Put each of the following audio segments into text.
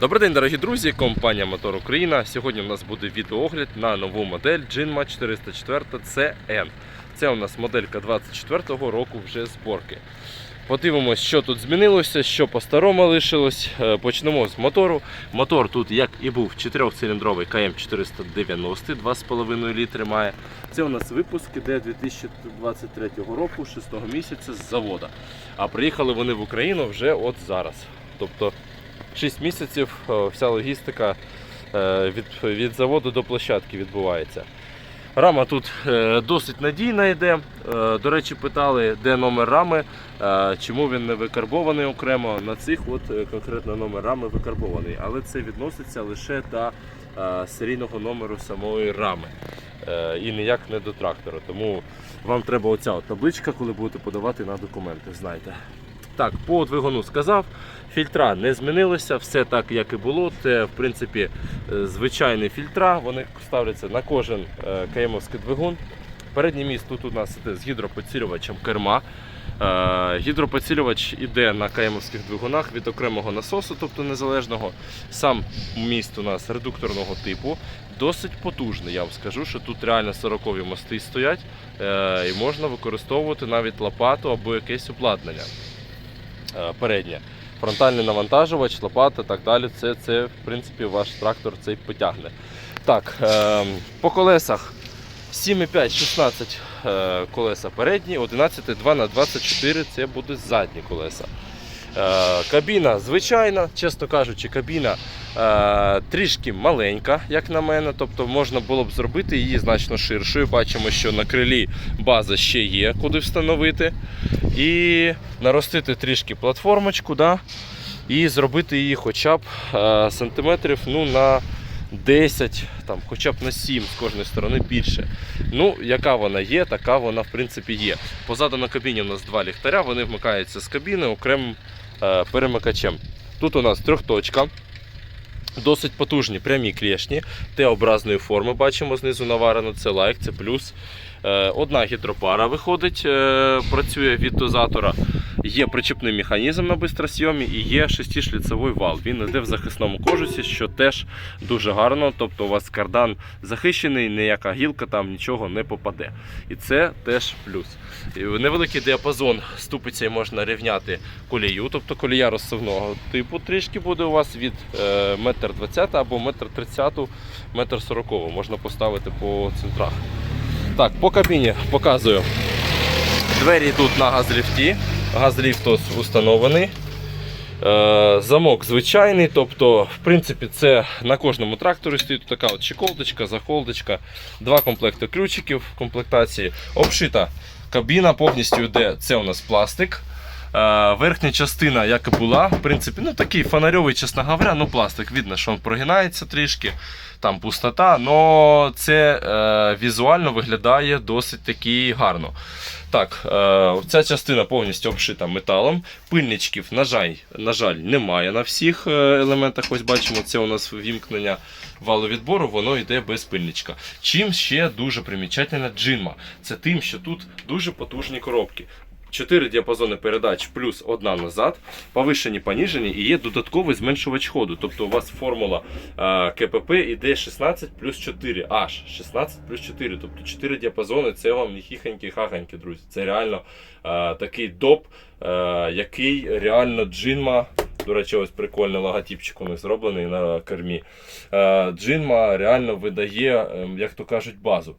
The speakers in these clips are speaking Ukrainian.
Добрий день, дорогі друзі! Компанія Мотор Україна. Сьогодні у нас буде відеоогляд на нову модель Jinma 404 CN. Це у нас моделька 24-го року вже зборки. Подивимось, що тут змінилося, що по-старому лишилось. Е, Почнемо з мотору. Мотор тут, як і був, 4-циліндровий КМ490, 2,5 літри має. Це у нас випуск іде 2023 року, 6 місяця з завода. А приїхали вони в Україну вже от зараз. Тобто 6 місяців е, вся логістика е, від, від заводу до площадки відбувається. Рама тут е, досить надійна йде. До речі, питали, де номер рами, чому він не викарбований окремо. На цих от конкретно номер рами викарбований, але це відноситься лише до серійного номеру самої рами. І ніяк не до трактора. Тому вам треба оця от табличка, коли будете подавати на документи. Знайте. Так, по двигуну сказав. Фільтра не змінилися, все так, як і було. Це, в принципі, е, звичайні фільтра. Вони ставляться на кожен е, каємовський двигун. Передній міст тут у нас іде з гідропоцілювачем керма. Е, Гідропоцілювач іде на каємовських двигунах від окремого насосу, тобто незалежного. Сам міст у нас редукторного типу. Досить потужний, я вам скажу, що тут реально 40-ві мости стоять і можна використовувати навіть лопату або якесь обладнання переднє. Фронтальний навантажувач, лопата і так далі. Це, це в принципі ваш трактор цей потягне. Так, е, по колесах 7,5, 16 е, колеса передні, 11,2 на 24 це буде задні колеса. Е, кабіна звичайна, чесно кажучи, кабіна е, трішки маленька, як на мене. Тобто можна було б зробити її значно ширшою. Бачимо, що на крилі база ще є, куди встановити. І наростити трішки платформочку, да? і зробити її хоча б е, сантиметрів ну, на 10, там, хоча б на 7 з кожної сторони більше. Ну, яка вона є, така вона в принципі є. Позаду на кабіні у нас два ліхтаря, вони вмикаються з кабіни окремим е, перемикачем. Тут у нас трьохточка. Досить потужні прямі клешні Т-образної форми бачимо знизу наварено. Це лайк, це плюс. Е, Одна гідропара виходить, е, працює від дозатора. Є причепний механізм на бистросйомі і є шестишліцевий вал. Він йде в захисному кожусі, що теж дуже гарно. Тобто у вас кардан захищений, ніяка гілка там нічого не попаде. І це теж плюс. Невеликий діапазон ступиці можна рівняти колію, тобто колія розсувного типу трішки буде у вас від е, 1,20 м або 1,30 м, 1,40 м. Можна поставити по центрах. Так, по кабіні показую. Двері тут на газліфті. Газліфт установлений. Е, Замок звичайний, тобто, в принципі, це на кожному тракторі стоїть така от чеколдочка, захолдочка, два комплекти ключиків в комплектації. Обшита кабіна повністю йде. Це у нас пластик. Е, Верхня частина, як і була, в принципі, ну такий фонарьовий, чесно говоря, ну пластик. Видно, що він прогинається трішки, там пустота, але це е, візуально виглядає досить таки гарно. Так, е, ця частина повністю обшита металом. Пильничків, на жаль, на жаль, немає на всіх е, елементах. Ось бачимо, це у нас вімкнення валовідбору, воно йде без пильничка. Чим ще дуже примічательна джинма? Це тим, що тут дуже потужні коробки. 4 діапазони передач плюс одна назад, повишені, поніжені і є додатковий зменшувач ходу. Тобто у вас формула е, КПП іде 16 плюс 4, аж 16 плюс 4. Тобто 4 діапазони це вам не хіхенькі хахенькі друзі. Це реально е, такий доп, е, який реально джинма. До речі, ось прикольний логотипчик у них зроблений на кермі. Джинма реально видає, ем, як то кажуть, базу.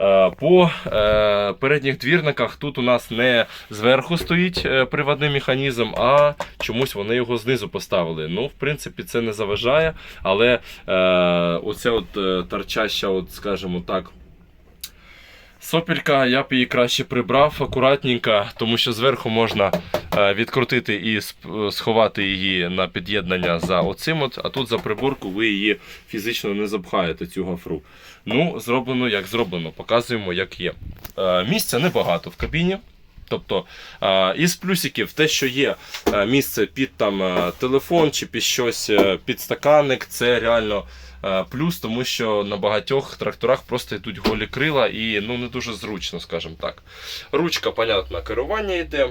Е, По е, передніх двірниках тут у нас не зверху стоїть е, приводний механізм, а чомусь вони його знизу поставили. Ну, в принципі, це не заважає, але оця от торчаща, от, скажімо так. Сопелька, я б її краще прибрав акуратненько, тому що зверху можна відкрутити і сховати її на під'єднання за оцим, от, а тут за приборку ви її фізично не запхаєте, цю гафру. Ну, зроблено як зроблено, показуємо, як є. Е, Місця небагато в кабіні. Тобто е, із плюсиків те, що є е, місце під там е, телефон чи під щось е, під стаканник, це реально е, плюс, тому що на багатьох тракторах просто йдуть голі крила і ну не дуже зручно, скажімо так. Ручка, понятно, керування йде.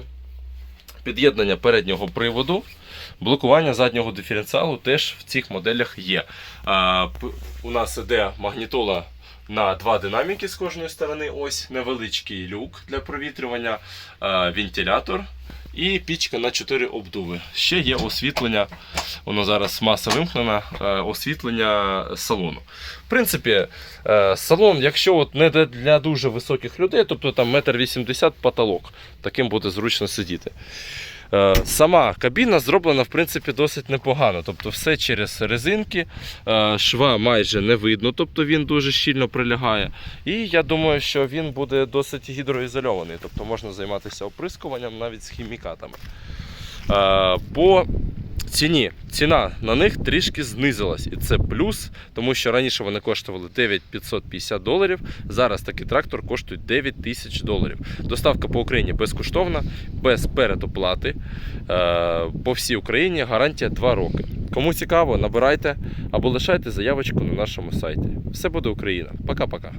Під'єднання переднього приводу, блокування заднього диференціалу теж в цих моделях є. У нас іде магнітола на два динаміки з кожної сторони. Ось невеличкий люк для провітрювання, вентилятор і пічка на 4 обдуви. Ще є освітлення, воно зараз маса вимкнена, е, освітлення салону. В принципі, е, салон, якщо от не для- дуже високих людей, тобто там метр вісімдесят потолок, таким буде зручно сидіти. Е, Сама кабіна зроблена в принципі досить непогано. Тобто все через резинки, е, шва майже не видно, тобто він дуже щільно прилягає. І я думаю, що він буде досить гідроізольований, тобто можна займатися оприскуванням навіть з хімікатами. Е, По ціні ціна на них трішки знизилась, і це плюс, тому що раніше вони коштували 9550 доларів. Зараз такий трактор коштує 9 тисяч доларів. Доставка по Україні безкоштовна, без передоплати. Е, По всій Україні гарантія 2 роки. Кому цікаво, набирайте або лишайте заявочку на нашому сайті. Все буде Україна. Пока-пока.